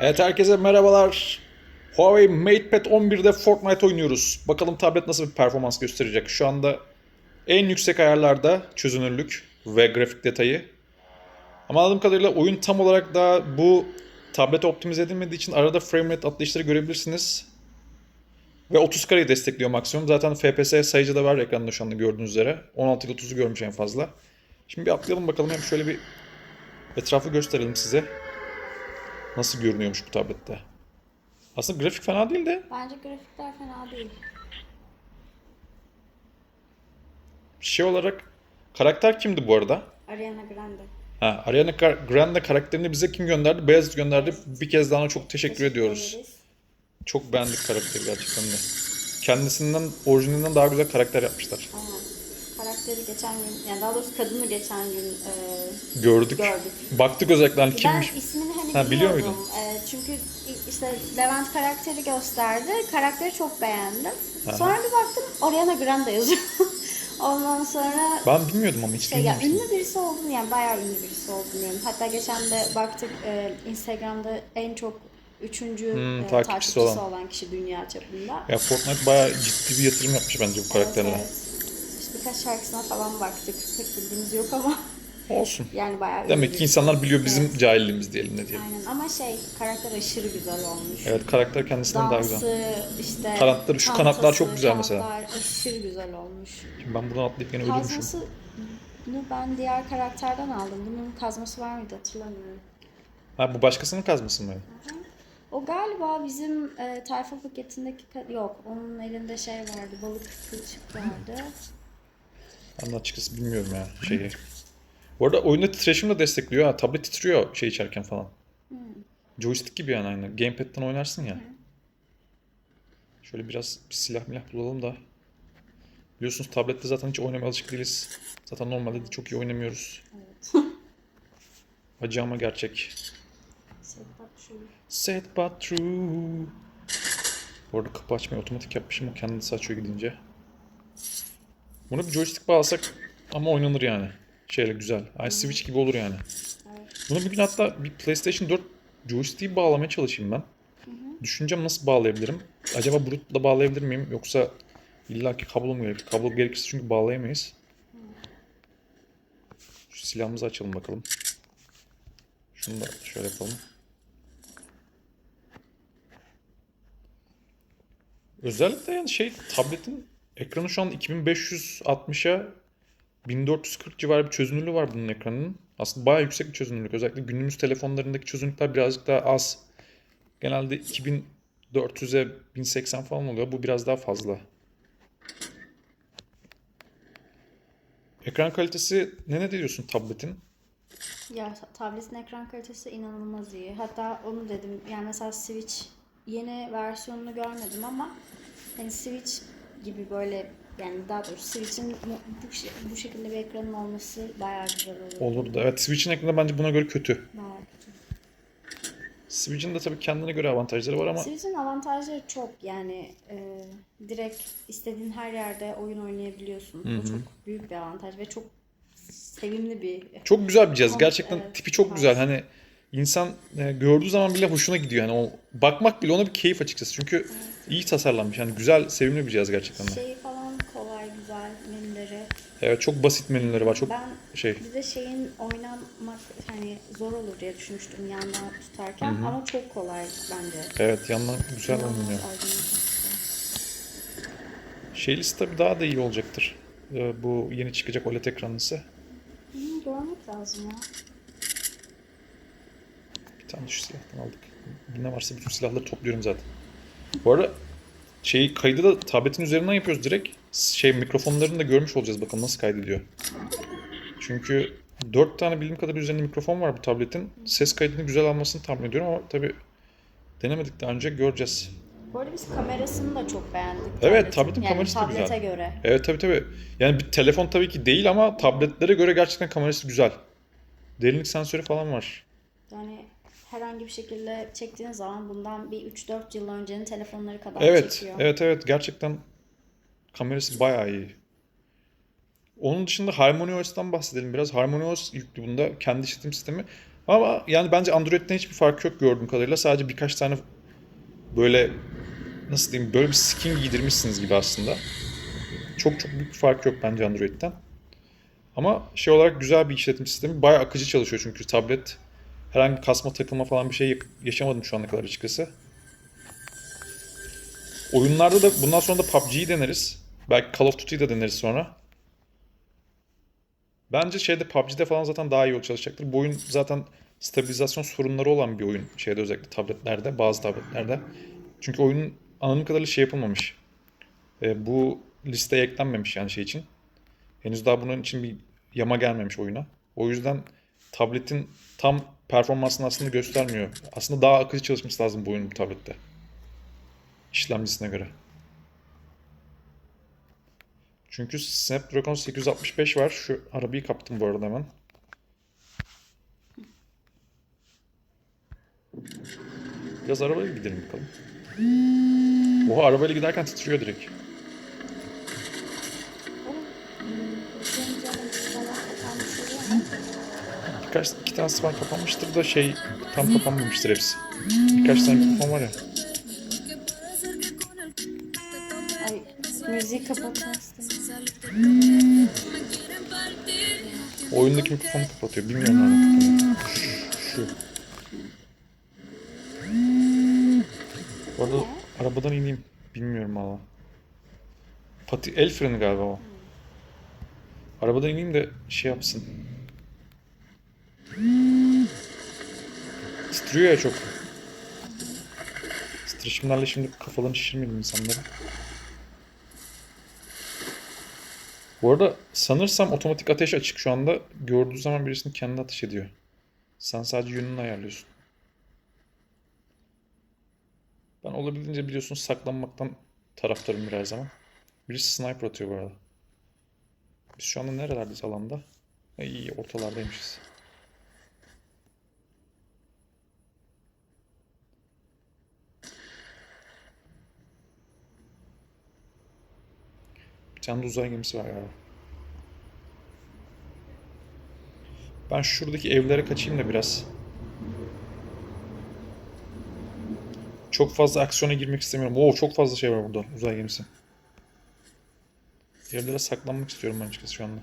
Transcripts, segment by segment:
Evet herkese merhabalar. Huawei MatePad 11'de Fortnite oynuyoruz. Bakalım tablet nasıl bir performans gösterecek. Şu anda en yüksek ayarlarda çözünürlük ve grafik detayı. Ama anladığım kadarıyla oyun tam olarak daha bu tablete optimize edilmediği için arada frame rate atlayışları görebilirsiniz. Ve 30 kareyi destekliyor maksimum. Zaten FPS sayıcı da var ekranda şu anda gördüğünüz üzere. 16 ile 30'u görmüş en fazla. Şimdi bir atlayalım bakalım hem şöyle bir etrafı gösterelim size. Nasıl görünüyormuş bu tablette. Aslında grafik fena değil de Bence grafikler fena değil. şey olarak karakter kimdi bu arada? Ariana Grande. Ha, Ariana Grande karakterini bize kim gönderdi? Beyazıt gönderdi. Bir kez daha çok teşekkür, ediyoruz. ederiz. Çok beğendik karakteri gerçekten de. Kendisinden, orijinalinden daha güzel karakter yapmışlar. Aynen. Karakteri geçen gün, yani daha doğrusu kadını geçen gün e, Gördük. gördük. Baktık özellikle hani kimmiş. Ben ismini Ha, biliyor muydun? E, çünkü işte Levent karakteri gösterdi. Karakteri çok beğendim. Aha. Sonra bir baktım Ariana Grande yazıyor. Ondan sonra Ben bilmiyordum ama hiç şey ya ünlü birisi olduğunu yani bayağı ünlü birisi olduğunu yani. Hatta geçen de baktık e, Instagram'da en çok üçüncü Hmm, e, takipçisi takipçisi, olan. olan. kişi dünya çapında. Ya Fortnite bayağı ciddi bir yatırım yapmış bence bu karakterle. Evet, evet. İşte birkaç şarkısına falan baktık. Pek bildiğimiz yok ama Olsun. yani bayağı Demek ki insanlar biliyor bizim Evet. cahilliğimiz diyelim ne diyelim. Aynen ama şey karakter aşırı güzel olmuş. Evet karakter kendisinden daha güzel. Dansı işte Kanatları- şu kanatlar çok güzel mesela. kanatlar aşırı güzel olmuş. Şimdi ben buradan atlayıp yine ölüyormuşum. Kazması bunu ben diğer karakterden aldım. Bunun kazması var mıydı hatırlamıyorum. Ha bu başkasının kazması mı? O galiba bizim e, tayfa paketindeki yok. Onun elinde şey vardı. Balık kılçık vardı. Ben açıkçası bilmiyorum ya şeyi. Bu arada oyunda titreşim de destekliyor ha. Tablet titriyor şey içerken falan. Joystick gibi yani aynı. Gamepad'den oynarsın ya. Şöyle biraz bir silah milah bulalım da. Biliyorsunuz tablette zaten hiç oynamaya alışık değiliz. Zaten normalde de çok iyi oynamıyoruz. Evet. Acı ama gerçek. Şey, bak şöyle. Sad but true. Bu arada kapı açmayı otomatik yapmışım. O kendisi açıyor gidince. Bunu bir joystick bağlasak ama oynanır yani. Şeyle güzel. Ay Switch gibi olur yani. Bunu bir gün hatta bir PlayStation 4 joystick'i bağlamaya çalışayım ben. Düşüneceğim nasıl bağlayabilirim. Acaba Bluetooth'la bağlayabilir miyim yoksa illaki kablo mu gerekir? Kablo gerekirse çünkü bağlayamayız. Şu silahımızı açalım bakalım. Şunu da şöyle yapalım. Özellikle yani şey tabletin ekranı şu an 2560'a 1440 civarı bir çözünürlüğü var bunun ekranının. Aslında bayağı yüksek bir çözünürlük. Özellikle günümüz telefonlarındaki çözünürlükler birazcık daha az. Genelde 2400'e 1080 falan oluyor. Bu biraz daha fazla. Ekran kalitesi ne ne diyorsun tabletin? Ya ta- tabletin ekran kalitesi inanılmaz iyi. Hatta onu dedim. Yani mesela Switch yeni versiyonunu görmedim ama hani Switch gibi böyle yani daha doğrusu Switch'in bu, bu, şey- bu şekilde bir ekranın olması bayağı güzel olur. Olurdu. Evet Switch'in ekranı bence buna göre kötü. Bayağı kötü. Switch'in de tabii kendine göre avantajları var ama Switch'in avantajları çok yani e, direkt istediğin her yerde oyun oynayabiliyorsun. Bu çok büyük bir avantaj ve çok sevimli bir çok güzel bir cihaz. Gerçekten evet, tipi çok evet. güzel. Hani insan e, gördüğü zaman bile hoşuna gidiyor. Yani o bakmak bile ona bir keyif açıkçası. Çünkü iyi tasarlanmış. Yani güzel, sevimli bir cihaz gerçekten de. Şeyi falan kolay, güzel menüleri. Evet çok basit menüleri var. Çok Ben şey. bir de şeyin oynamak hani zor olur diye düşünmüştüm yandan tutarken ama çok kolay bence. Evet yandan güzel oynuyor. Şeylisi tabii daha da iyi olacaktır. Ee, bu yeni çıkacak OLED ekranlısı. Hı, görmek lazım ya. Bir tane şu silahtan aldık. Ne varsa bütün silahları topluyorum zaten. Bu arada şeyi kaydı da tabletin üzerinden yapıyoruz direkt. Şey mikrofonlarını da görmüş olacağız bakalım nasıl kaydediyor. Çünkü 4 tane bildiğim kadarıyla üzerinde mikrofon var bu tabletin. Ses kaydını güzel almasını tahmin ediyorum ama tabii denemedik daha önce göreceğiz. Bu arada biz kamerasını da çok beğendik. Evet, tabletin. yani kamerası da tablete güzel. göre. Evet tabii tabii. Yani bir telefon tabii ki değil ama tabletlere göre gerçekten kamerası güzel. Derinlik sensörü falan var. Yani herhangi bir şekilde çektiğin zaman bundan bir 3-4 yıl öncenin telefonları kadar Evet, çekiyor. evet evet gerçekten kamerası bayağı iyi. Onun dışında HarmonyOS'tan bahsedelim biraz. HarmonyOS yüklü bunda kendi işletim sistemi. Ama yani bence Android'den hiçbir fark yok gördüğüm kadarıyla. Sadece birkaç tane böyle nasıl diyeyim böyle bir skin giydirmişsiniz gibi aslında. Çok çok büyük bir fark yok bence Android'den. Ama şey olarak güzel bir işletim sistemi. Bayağı akıcı çalışıyor çünkü tablet. Herhangi kasma takılma falan bir şey yaşamadım şu ana kadar açıkçası. Oyunlarda da bundan sonra da PUBG'yi deneriz. Belki Call of Duty'yi de deneriz sonra. Bence şeyde PUBG'de falan zaten daha iyi çalışacaktır. Bu oyun zaten stabilizasyon sorunları olan bir oyun. Şeyde özellikle tabletlerde, bazı tabletlerde. Çünkü oyunun anladığım kadarıyla şey yapılmamış. E, bu listeye eklenmemiş yani şey için. Henüz daha bunun için bir yama gelmemiş oyuna. O yüzden tabletin tam performansını aslında göstermiyor. Aslında daha akıcı çalışması lazım bu oyunun bu tablette. İşlemcisine göre. Çünkü Snapdragon 865 var. Şu arabayı kaptım bu arada hemen. Biraz arabayla gidelim bakalım. Oha arabayla giderken titriyor direkt. Birkaç iki tanesi falan kapanmıştır da şey tam kapanmamıştır hepsi. Birkaç tane mikrofon var ya. Müziği kapatmak istedim. O oyundaki mikrofonu kapatıyor. Bilmiyorum nerede. Şu. Bu arada arabadan ineyim. Bilmiyorum valla. Pati el freni galiba o. Arabadan ineyim de şey yapsın. Titriyor ya çok. Titreşimlerle şimdi kafalarını şişirmeyelim insanların. Bu arada sanırsam otomatik ateş açık şu anda. Gördüğü zaman birisini kendi ateş ediyor. Sen sadece yönünü ayarlıyorsun. Ben olabildiğince biliyorsunuz saklanmaktan taraftarım her zaman. Birisi sniper atıyor bu arada. Biz şu anda nerelerdeyiz alanda? İyi ortalardaymışız. Tane uzay gemisi var galiba. Ben şuradaki evlere kaçayım da biraz. Çok fazla aksiyona girmek istemiyorum. Oo çok fazla şey var burada. Uzay gemisi. Evlere saklanmak istiyorum ben açıkçası şu anda.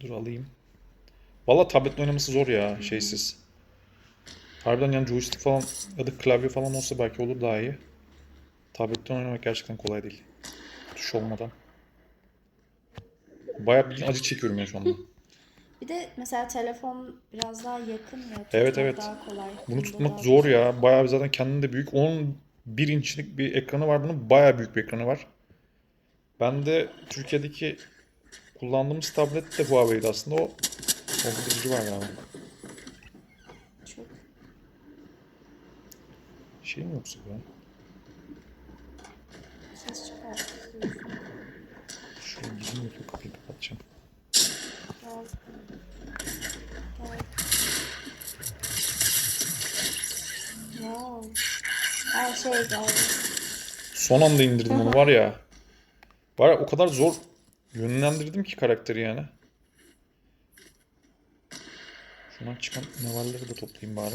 Dur alayım. Valla tabletle oynaması zor ya şeysiz. Harbiden yani joystick falan ya da klavye falan olsa belki olur daha iyi. Tabletten oynamak gerçekten kolay değil. Tuş olmadan. Bayağı bildiğin acı çekiyorum ya şu anda. Bir de mesela telefon biraz daha yakın ya. tutmak Evet, evet. Daha kolay. Bunu tutmak daha zor ya. Bayağı zaten kendinde büyük. 11 inçlik bir ekranı var bunun. Bayağı büyük bir ekranı var. Ben de Türkiye'deki kullandığımız tablet de Huawei'di aslında. O dondurucu var galiba. Çok. Şey mi yoksa ya? Ses çıkar. Şuraya gideyim yok kapıyı kapatacağım. Son anda indirdim onu var ya. Var ya o kadar zor yönlendirdim ki karakteri yani. Şundan çıkan nevalleri de toplayayım bari.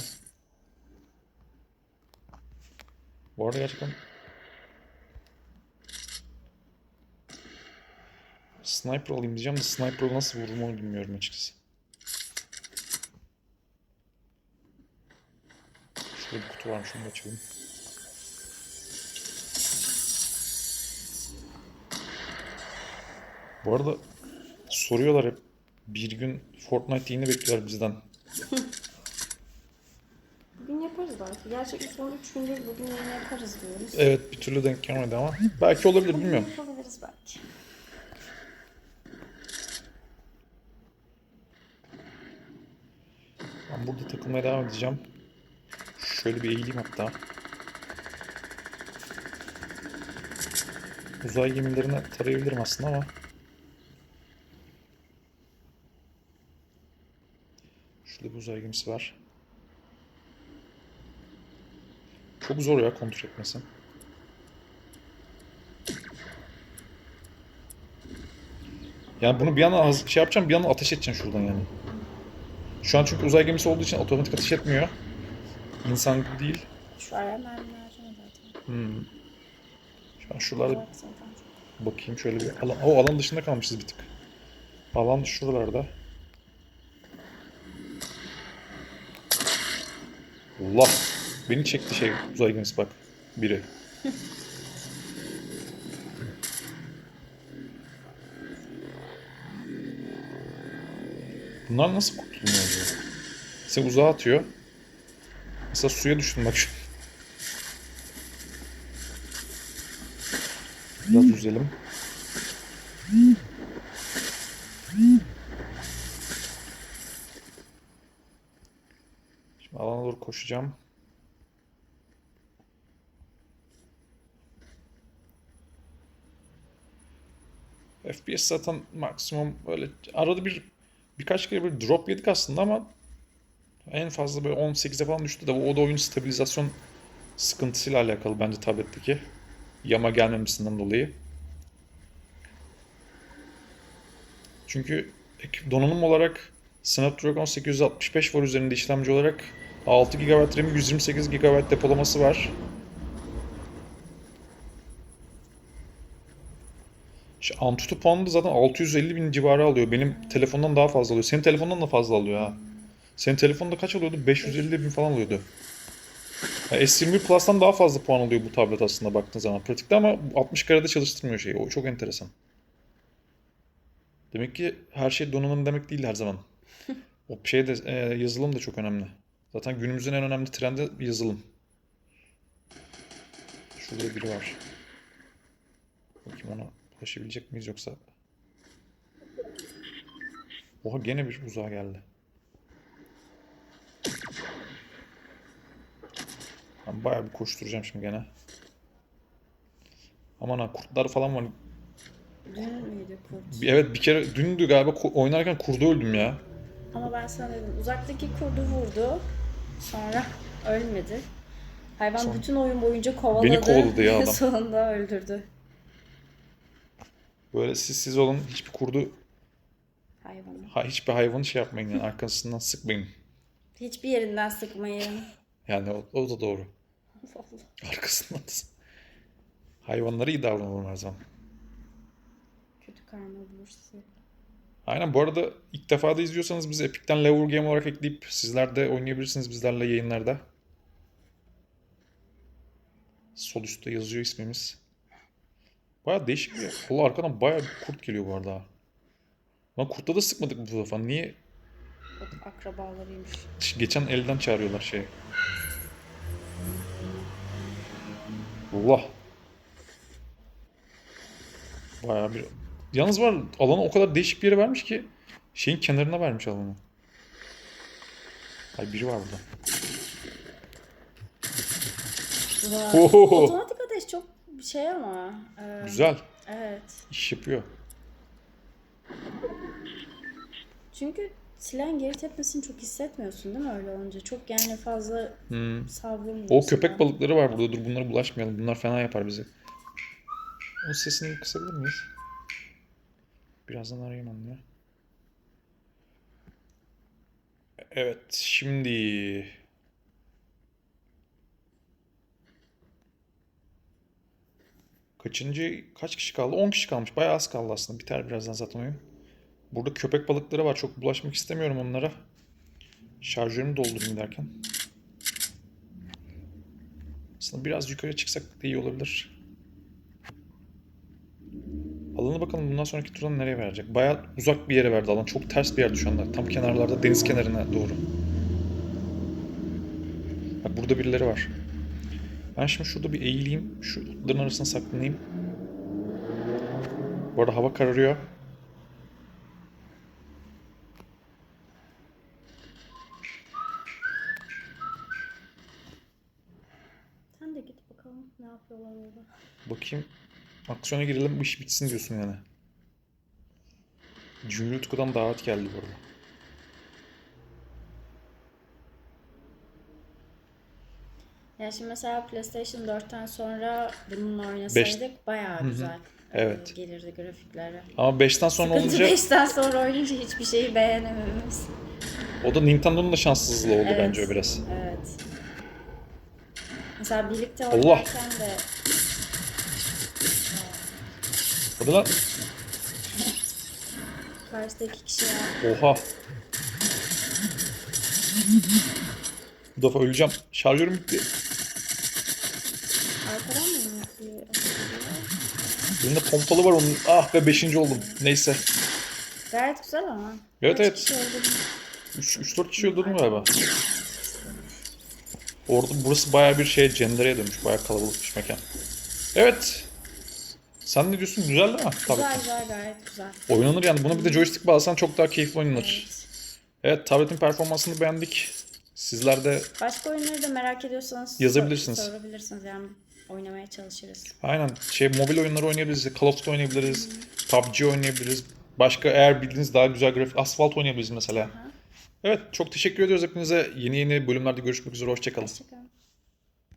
Bu arada gerçekten Sniper alayım diyeceğim de sniper'ı nasıl vururum onu bilmiyorum açıkçası. Şurada bir kutu varmış onu açalım. Bu arada soruyorlar hep bir gün Fortnite yayını bekliyorlar bizden. Bugün yaparız belki. Gerçekten son 3 gündür bugün yayın yaparız diyoruz. Evet bir türlü denk gelmedi ama belki olabilir bilmiyorum. yapabiliriz belki. Ben takılmaya devam edeceğim. Şöyle bir eğileyim hatta. Uzay gemilerine tarayabilirim aslında ama. Şurada bir uzay gemisi var. Çok zor ya kontrol etmesi. Yani bunu bir yandan şey yapacağım bir yandan ateş edeceğim şuradan yani. Şu an çünkü uzay gemisi olduğu için otomatik atış etmiyor. İnsan gibi değil. Şu araya mermi versene zaten. Hmm. Şu an şuralarda bakayım şöyle bir alan. O alan dışında kalmışız bir tık. Alan şuralarda. Allah! Beni çekti şey uzay gemisi bak. Biri. Bunlar nasıl kurtulmuyor acaba? Seni uzağa atıyor. Mesela suya düştün bak şu. Biraz yüzelim. Şimdi alana doğru koşacağım. FPS zaten maksimum böyle arada bir birkaç kere bir drop yedik aslında ama en fazla böyle 18'e falan düştü de o da oyun stabilizasyon sıkıntısıyla alakalı bence tabletteki yama gelmemesinden dolayı. Çünkü donanım olarak Snapdragon 865 var üzerinde işlemci olarak 6 GB RAM 128 GB depolaması var. Antutu puanı da zaten 650 bin civarı alıyor. Benim telefondan daha fazla alıyor. Senin telefondan da fazla alıyor ha. Senin telefonda kaç alıyordu? 550 bin falan alıyordu. Ya S21 Plus'tan daha fazla puan alıyor bu tablet aslında baktığın zaman. Pratikte ama 60 karede çalıştırmıyor şeyi. O çok enteresan. Demek ki her şey donanım demek değil her zaman. O şey de e, yazılım da çok önemli. Zaten günümüzün en önemli trendi yazılım. Şurada biri var. Bakayım ona ulaşabilecek miyiz yoksa? Oha gene bir uzağa geldi. Ben bayağı bir koşturacağım şimdi gene. Aman ha kurtlar falan var. Müydü kurt? Evet bir kere dündü galiba oynarken kurda öldüm ya. Ama ben sana dedim uzaktaki kurdu vurdu. Sonra ölmedi. Hayvan Sonra- bütün oyun boyunca kovaladı. Beni kovaladı ya adam. Sonunda öldürdü Böyle siz siz olun hiçbir kurdu hayvanı. ha, hiçbir hayvanı şey yapmayın yani arkasından sıkmayın. Hiçbir yerinden sıkmayın. Yani o, o da doğru. Vallahi Arkasından da Hayvanlara iyi davranalım her zaman. kötü karma bulur sizi. Aynen bu arada ilk defa da izliyorsanız bizi Epic'ten Lever Game olarak ekleyip sizler de oynayabilirsiniz bizlerle yayınlarda. Sol üstte yazıyor ismimiz. Baya değişik bir Allah arkadan baya bir kurt geliyor bu arada. Lan kurtta da sıkmadık bu defa. Niye? Akrabalarıymış. Geçen elden çağırıyorlar şey. Allah. Baya bir... Yalnız var alanı o kadar değişik bir yere vermiş ki şeyin kenarına vermiş alanı. Ay biri var burada. Oho. Şey ama. e, Güzel. Evet. iş yapıyor. Çünkü silahın geri tepmesini çok hissetmiyorsun değil mi öyle olunca? Çok yani fazla Hmm. savrulmuyorsun. O köpek balıkları var burada. Dur bunlara bulaşmayalım. Bunlar fena yapar bizi. Onun sesini kısabilir miyiz? Birazdan arayayım onu ya. Evet, şimdi kaçıncı kaç kişi kaldı? 10 kişi kalmış. Bayağı az kaldı aslında. Biter birazdan zaten oyun. Burada köpek balıkları var. Çok bulaşmak istemiyorum onlara. Şarjörümü doldurayım derken. Aslında biraz yukarı çıksak da iyi olabilir. Alanı bakalım bundan sonraki turdan nereye verecek. Bayağı uzak bir yere verdi alan. Çok ters bir yerde şu anda. Tam kenarlarda deniz kenarına doğru. Bak burada birileri var. Ben şimdi şurada bir eğileyim. Şu otların arasına saklanayım. Bu arada hava kararıyor. Sen de git bakalım ne yapıyorlar orada. Bakayım. Aksiyona girelim bu iş bitsin diyorsun yani. Cümle Utku'dan davet geldi bu arada. Ya şimdi mesela PlayStation 4'ten sonra bununla oynasaydık bayağı güzel e, Evet. gelirdi grafikleri. Ama 5'ten sonra Sıkıntı olunca 5'ten sonra oynayınca hiçbir şeyi beğenememiz. O da Nintendo'nun da şanssızlığı oldu Evet. bence o biraz. Evet. Mesela birlikte Allah. oynarken de Hadi lan. karşıda iki kişi var. Oha. Bu defa öleceğim. Şarjörüm bitti. Arkadan mı yapıyor? Elinde pompalı var onun. Ah be 5. oldum. Neyse. Gayet güzel ama. Evet, Kaç evet. kişi öldürdün? 3-4 kişi öldürdüm galiba. Orada burası bayağı bir şey cendereye dönmüş. Bayağı kalabalıkmış mekan. Evet. Sen ne diyorsun? Güzel değil mi? Tabii. Güzel güzel gayet güzel. Oynanır yani. Buna bir de joystick bağlasan çok daha keyifli oynanır. Evet. Evet, tabletin performansını beğendik. Sizler de Başka oyunları da merak ediyorsanız Yazabilirsiniz. sor- sorabilirsiniz yani oynamaya çalışırız. aynen şey mobil oyunları oynayabiliriz. Call of Duty oynayabiliriz. PUBG oynayabiliriz. Başka eğer bildiğiniz daha güzel grafik Asphalt oynayabiliriz mesela. Evet, çok teşekkür ediyoruz hepinize. Yeni yeni bölümlerde görüşmek üzere. Hoşçakalın. Hoşçakalın.